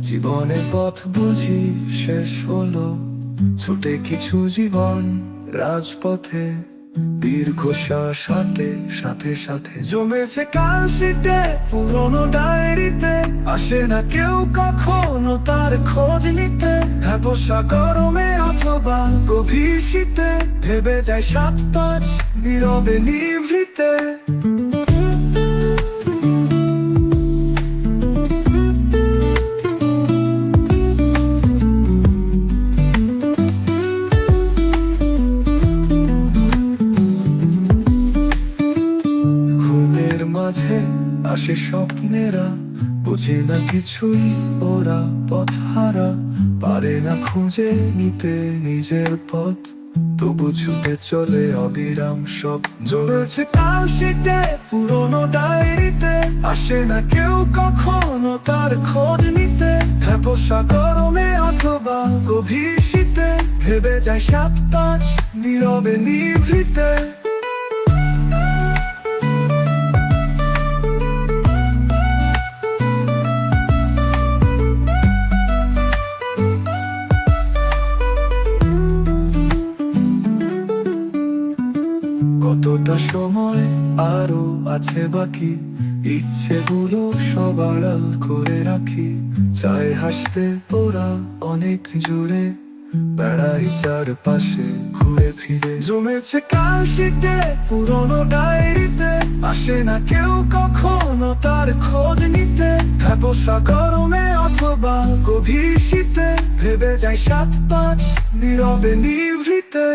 জীবনের পথ বুঝি শেষ হলো। ছুটে কিছু জীবন রাজপথে দীর্ঘ সাথে সাথে সাথে। জমেছে কাল শীতে, পুরনো ডায়েরিতে। আসে না কেউ কখনো তার খোঁজ নিতে। হ্যাপসা গরমে অথবা গভীর শীতে। ভেবে যায় সাত পাঁচ নীরবে নিভৃতে। আসে স্বপ্নেরা, বুঝে না কিছুই ওরা পথ হারা পারে না খুঁজে নিতে নিজের পথ, তবু ছুটে চলে অবিরাম সব জমেছে কাল শীতে, পুরনো ডায়েরিতে, আসে না কেউ কখনো তার খোঁজ নিতে। হ্যাপসা গরমে অথবা গভীর শীতে, ভেবে যায় সাত পাঁচ নীরবে নিভৃতে। কতটা সময় আরও আছে বাকি। ইচ্ছেগুলো সব আড়াল করে রাখি। চায় হাসতে ওরা অনেক জুড়ে বেড়াই চারপাশে ঘুরে ফিরে। জমেছে কাল শীতে পুরনো ডায়েরিতে, আসে না কেউ কখনো তার খোঁজ নিতে। হ্যাপসা গরমে অথবা গভীর শীতে, ভেবে যায় সাত পাঁচ নীরবে নিভৃতে।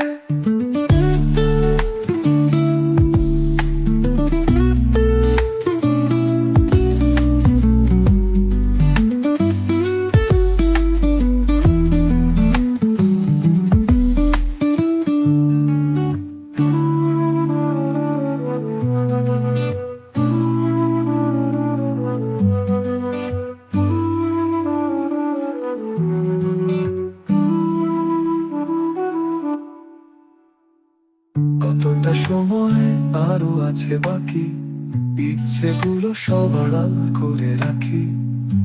সময় আরও আছে বাকি। ইচ্ছেগুলো সব আড়াল করে রাখি।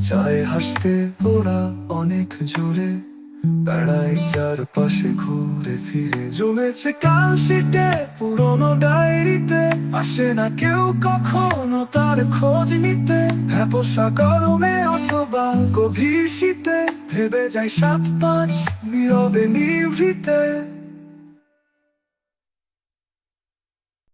চায় হাসতে ওরা অনেক জোরে। বেড়াই চারপাশে ঘুরে ফিরে। জমেছে কাল শীতে, পুরনো ডায়েরিতে। আসে না কেউ কখনো তার খোঁজ নিতে। হ্যাপসা গরমে অথবা গভীর শীতে। ভেবে যায় সাত পাঁচ নীরবে নিভৃতে।